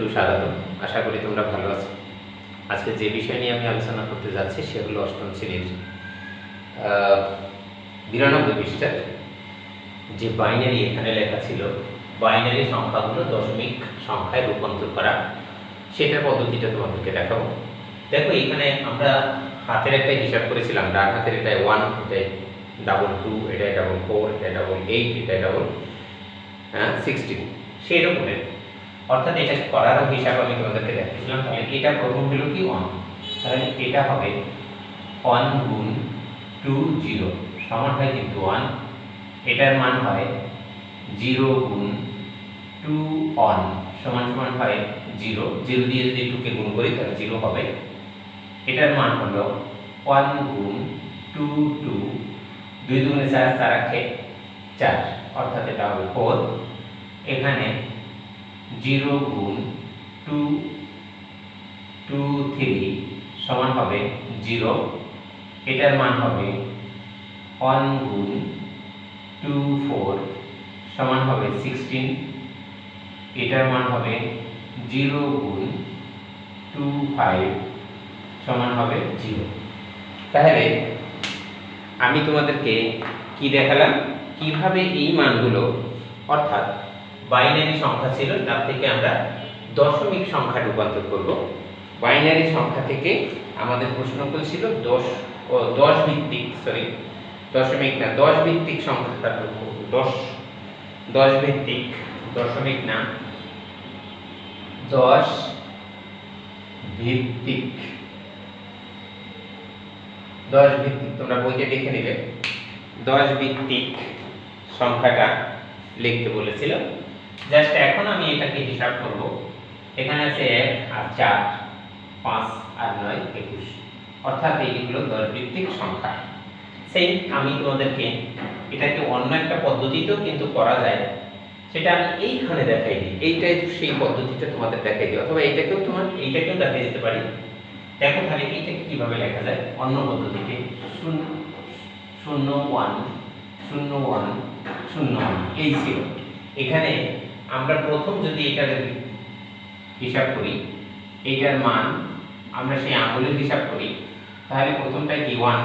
সুস্বাগত আশা করি তোমরা ভালো আছো। আজকে যে বিষয় নিয়ে আমি আলোচনা করতে যাচ্ছি সেগুলো অষ্টম শ্রেণির বিরানব্বই পৃষ্ঠার যে বাইনারি এখানে লেখা ছিল বাইনারি সংখ্যাগুলো দশমিক সংখ্যায় রূপান্তর করা। সেটার পদ্ধতিটা তোমাদেরকে দেখাবো। দেখো, এখানে আমরা হাতের একটা হিসাব করেছিলাম, ডান হাতের এটাই ওয়ান এটাই ডাবল টু এটাই ডাবল ফোর এটাই ডাবল এইট এটাই ডাবল হ্যাঁ সিক্সটিন সেই রকমের অর্থাৎ এটা করারও হিসাব আমি তোমাদেরকে দেখাচ্ছিলাম তাহলে এটা প্রথম হলো কি ওয়ান তাহলে এটা হবে ওয়ান গুণ টু জিরো সমান হয় কিন্তু ওয়ান এটার মান হয় জিরো গুণ টু ওয়ান সমান সমান হয় জিরো জিরো দিয়ে যদি টুকে গুণ করি তাহলে জিরো হবে। এটার মান হলো ওয়ান গুণ টু টু দুই দুগুণে চার চার আখে চার, অর্থাৎ এটা হবে ফোর এখানে জিরো গুণ টু টু থ্রি সমান হবে জিরো। এটার মান হবে ওয়ান গুণ টু ফোর সমান হবে সিক্সটিন। এটার মান হবে জিরো গুণ টু ফাইভ সমান হবে জিরো। তাহলে আমি তোমাদেরকে কি দেখালাম? কীভাবে এই মানগুলো, অর্থাৎ বাইনারি সংখ্যা ছিল, তার থেকে আমরা দশমিক সংখ্যা রূপান্তর করব। বাইনারি সংখ্যা থেকে আমাদের প্রশ্নগুলো ছিল দশ, ও দশ ভিত্তিক সরি দশমিক না, দশ ভিত্তিক সংখ্যা তারপর দশ দশ ভিত্তিক, দশমিক না, দশ ভিত্তিক দশ ভিত্তিক, তোমরা বইতে দেখে নেবে। দশ ভিত্তিক সংখ্যাটা লিখতে বলেছিল। জাস্ট এখন আমি এটাকে হিসাব করব। এখানে আছে এক আর চার, পাঁচ আর নয়, একুশ। অর্থাৎ এইগুলো দশ ভিত্তিক সংখ্যা। সেই আমি তোমাদেরকে এটাকে অন্য একটা পদ্ধতিতেও কিন্তু করা যায়। সেটা আমি এইখানে দেখাই দিই। এইটাই সেই পদ্ধতিটা তোমাদের দেখাই দিই। অথবা এইটাকেও তোমার, এইটাকেও দেখাই দিতে পারি। দেখো তাহলে এইটাকে কীভাবে লেখা যায়? অন্য পদ্ধতিতে। শূন্য শূন্য ওয়ান শূন্য ওয়ান শূন্য ওয়ান এই ছিল এখানে আমরা প্রথম যদি এটার হিসাব করি এইটার মান আমরা সেই আঙুলের হিসাব করি, তাহলে প্রথমটাই কি? ওয়ান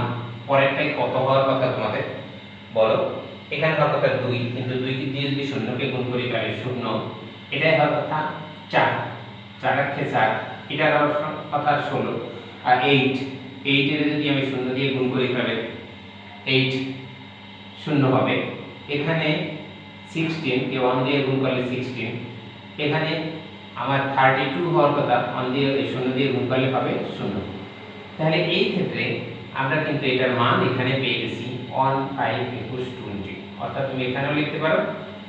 পরেরটাই কত হওয়ার কথা তোমাদের? বলো। এখানে হওয়ার কথা দুই, কিন্তু দুই দিয়ে যদি শূন্যকে গুণ করি, তাহলে শূন্য। এটাই হওয়ার কথা চার। চার আক্ষে চার এটার কথা ষোলো। আর এইট এইটের যদি আমি শূন্য দিয়ে গুণ করি, তাহলে এইট শূন্য হবে। এখানে সিক্সটিন কে ওয়ান দিয়ে গুণ করলে সিক্সটিন এখানে আমার থার্টি টু হওয়ার কথা ওয়ান দিয়ে শূন্য দিয়ে গুণ করলে হবে শূন্য। তাহলে এই ক্ষেত্রে আমরা কিন্তু এটার মান এখানে পেয়ে গেছি ওয়ান ফাইভ একুশ টোয়েন্টি অর্থাৎ তুমি এখানেও লিখতে পারো,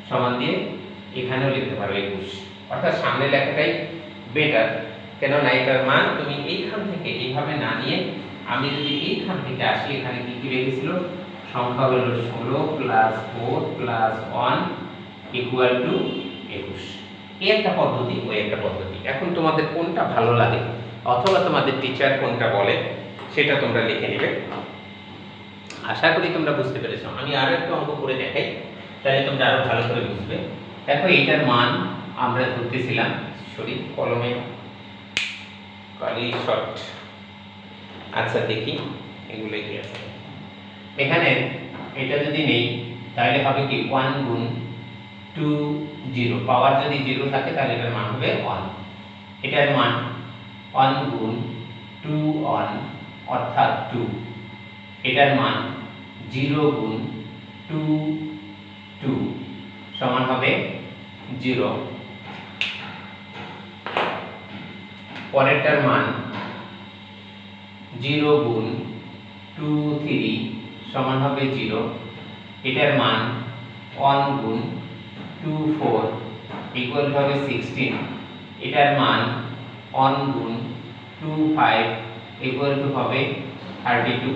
সমান দিয়ে এখানেও লিখতে পারো একুশ। অর্থাৎ সামনে লেখাটাই বেটার কেননা এটার মান তুমি এইখান থেকে এইভাবে না নিয়ে, আমি যদি এইখান থেকে আসি, এখানে কি কি রেখেছিল? সংখ্যা হলো ষোলো plus four plus one equal two একুশ। এই একটা পদ্ধতি, ওই একটা পদ্ধতি। এখন তোমাদের কোনটা ভালো লাগে? অথবা তোমাদের টিচার কোনটা বলে, সেটা তোমরা লিখে নেবে। আশা করি তোমরা বুঝতে পেরেছ। আমি আরও একটু অঙ্ক করে দেখাই, তাহলে তোমরা আরও ভালো করে বুঝবে। দেখো এটার মান আমরা ধরতেছিলাম সরি কলমে কালি শর্ট আচ্ছা দেখি এগুলো কি আছে? এখানে এটা যদি নেই, তাহলে হবে কি? ওয়ান গুণ টু জিরো পাওয়ার যদি জিরো থাকে, তাহলে এটার মান হবে ওয়ান এটার মান ওয়ান গুণ টু ওয়ান অর্থাৎ টু এটার মান জিরো গুণ টু টু সমান হবে জিরো পরেরটার মান জিরো গুণ টু থ্রি সমান হবে জিরো। এটার মান ওয়ান গুণ টু ফোর ইকুয়াল হবে সিক্সটিন এটার মান ওয়ান গুণ টু ফাইভ ইকুয়াল টু হবে থার্টি টু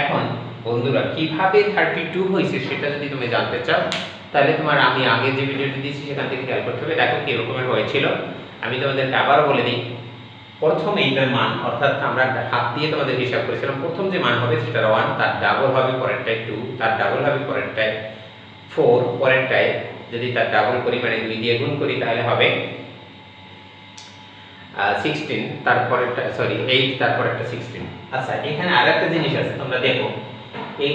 এখন বন্ধুরা, কীভাবে থার্টি টু হয়েছে সেটা যদি তুমি জানতে চাও, তাহলে তোমার আমি আগে যে ভিডিওটি দিয়েছি সেখান থেকে খেয়াল করতে হবে। দেখো কিরকমের হয়েছিল। আমি তোমাদেরকে আবারও বলে দিই প্রথম এইটার মান, অর্থাৎ আমরা হাত দিয়ে তোমাদের হিসাব করেছিলাম, প্রথম যে মান হবে সেটা ওয়ান, তার ডাবল হবে পরেরটায় টু তার ডাবল হবে পরেরটায় ফোর পরেরটায় যদি তার ডাবল করি মানে দুই দিয়ে গুণ করি, তাহলে হবে সিক্সটিন তারপরে সরি এইট তারপর একটা সিক্সটিন আচ্ছা এখানে আর একটা জিনিস আছে, তোমরা দেখো, এই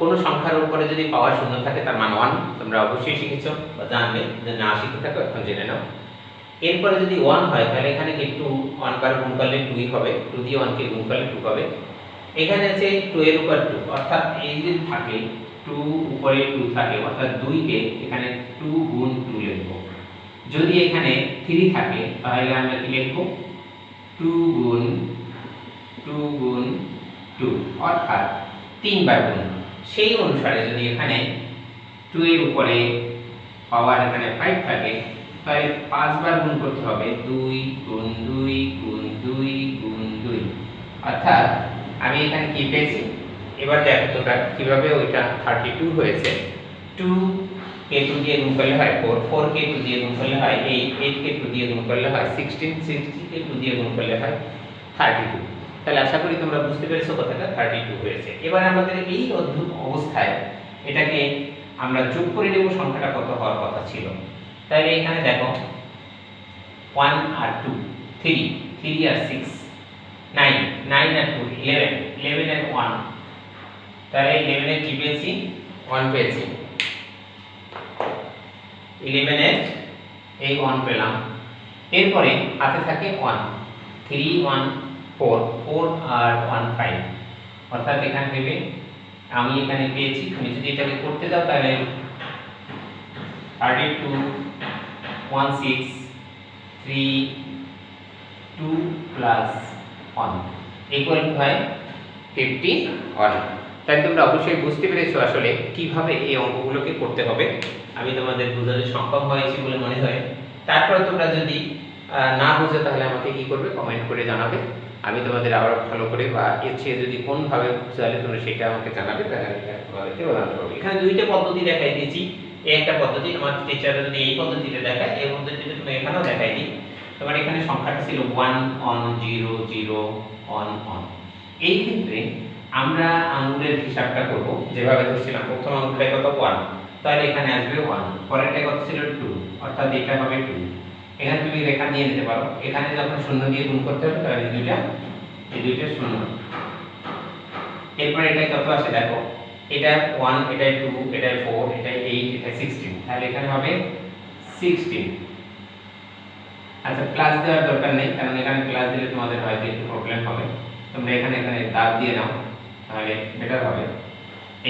কোনো সংখ্যার উপরে যদি পাওয়ার শূন্য থাকে, তার মান ওয়ান তোমরা অবশ্যই শিখেছো বা জানবে যে না শিখে থাকো, এখন জেনে নাও। এরপরে যদি ওয়ান হয়, তাহলে এখানে কি টু ওয়ান বার গুণ করলে টুই হবে। টু দিয়ে ওয়ানকে গুণ করলে টু হবে। এখানে আছে টু এর উপর টু অর্থাৎ এই যদি থাকে টু উপরে টু থাকে, অর্থাৎ দুইকে এখানে টু গুণ টু লিখব। যদি এখানে থ্রি থাকে, তাহলে আমরা কি লিখব? টু গুণ টু গুণ টু অর্থাৎ তিনবার গুণ সেই অনুসারে যদি এখানে টু এর উপরে পাওয়ার এখানে ফাইভ থাকে তাহলে পাঁচবার গুণ করতে হবে। দুই গুণ দুই গুণ দুই গুণ দুই। অর্থাৎ আমি এখানে কি পেয়েছি? এবার দেখো তোমরা কীভাবে ওইটা থার্টি টু হয়েছে। টু কে টু দিয়ে গুণ করলে হয় ফোর ফোর কে টু দিয়ে গুণ করলে হয় এইট এইট কে টু দিয়ে গুণ করলে হয় সিক্সটিন সিক্সটি কে টু দিয়ে গুণ করলে হয় থার্টি টু তাহলে আশা করি তোমরা বুঝতে পেরেছ কথাটা থার্টি টু হয়েছে। এবার আমাদের এই অদ্ভুত অবস্থায় এটাকে আমরা যোগ করে নেব সংখ্যাটা কত হওয়ার কথা ছিল। তাহলে এখানে দেখো ওয়ান আর টু থ্রি থ্রি আর সিক্স নাইন নাইন আর টু ইলেভেন ইলেভেন আর ওয়ান তাহলে ইলেভেনের কি পেয়েছি? ওয়ান পেয়েছি। ইলেভেনের এই ওয়ান পেলাম। এরপরে হাতে থাকে one three one four four আর ওয়ান ফাইভ অর্থাৎ এখানে দেবে আমি এখানে পেয়েছি। তুমি যদি এটাকে করতে দাও তাহলে thirty two one six three two plus one equal হয় ফিফটি ওয়ান তাই তোমরা অবশ্যই বুঝতে পেরেছ আসলে কীভাবে এই অঙ্কগুলোকে করতে হবে। আমি তোমাদের বোঝাতে সক্ষম হয়েছি বলে মনে হয়। তারপরে তোমরা যদি না বুঝো তাহলে আমাকে কি করবে? কমেন্ট করে জানাবে। আমি তোমাদের আবার ভালো করে বা এর চেয়ে যদি কোনভাবে তাহলে তোমরা সেটা আমাকে জানাবে, তাহলে আমি তোমাদেরকে এখানে দুইটা পদ্ধতি দেখাই দিয়েছি। এই একটা পদ্ধতি, তোমার টিচার যদি এই পদ্ধতিতে দেখায়, এই পদ্ধতিতে তুমি এখানেও দেখাই দিই। তোমার এখানে সংখ্যাটা ছিল one one zero zero one one এই ক্ষেত্রে আমরা আঙুলের হিসাবটা করব, যেভাবে ধরছিলাম, প্রথম আঙুলটায় কত? ওয়ান তাহলে এখানে আসবে ওয়ান পরেরটা কত ছিল? টু অর্থাৎ এটা হবে টু এখানে তুমি রেখা নিয়ে নিতে পারো। এখানে যখন শূন্য দিয়ে গুণ করতে হবে, তাহলে দুইটা, এই দুইটা শূন্য। এরপর এটা কত আসে দেখো এটা ওয়ান এটা টু এটা ফোর এটা এইট এটা সিক্সটিন তাহলে এখানে হবে সিক্সটিন আচ্ছা প্লাস দেওয়ার দরকার নেই, কারণ এখানে প্লাস দিলে তোমাদের হয়তো একটু প্রবলেম হবে। তোমরা এখানে এখানে দাগ দিয়ে নাও, তাহলে বেটার হবে।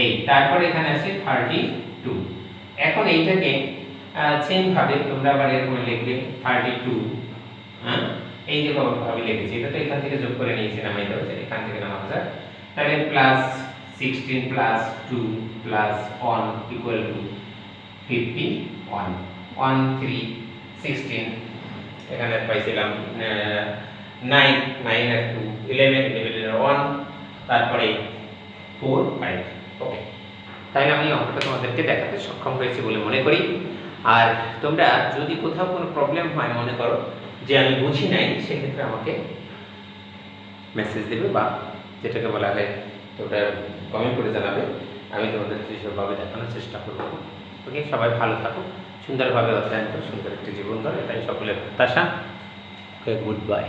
এই, তারপর এখানে আছে থার্টি টু এখন এইটাকে সেম ভাবে তোমরা আবার এরকম লিখবে থার্টি টু হ্যাঁ? এই যে ভাবে লিখেছি, এটা তো এখান থেকে যোগ করে নিয়েছিলাম এই তো এখান থেকে নামা যায় তাহলে plus sixteen plus two plus one equal two fifty one one three sixteen এখানে পাইছিলাম নাইন নাইন আর টু ইলেভেন ইলেভেনের ওয়ান তারপরে ফোর ফাইভ ওকে তাই আমি অঙ্কটা তোমাদেরকে দেখাতে সক্ষম হয়েছি বলে মনে করি। আর তোমরা যদি কোথাও কোনো প্রবলেম হয়, মনে করো যে আমি বুঝি নাই, সেক্ষেত্রে আমাকে মেসেজ দেবে বা যেটাকে বলা হয় তোমরা কমেন্ট করে জানাবে। আমি তোমাদের যেসবভাবে দেখানোর চেষ্টা করব। ওকে সবাই ভালো থাকো, সুন্দরভাবে অধ্যয়ন করো, সুন্দর একটি জীবন ধরে, এটাই সকলের প্রত্যাশা। Okay good bye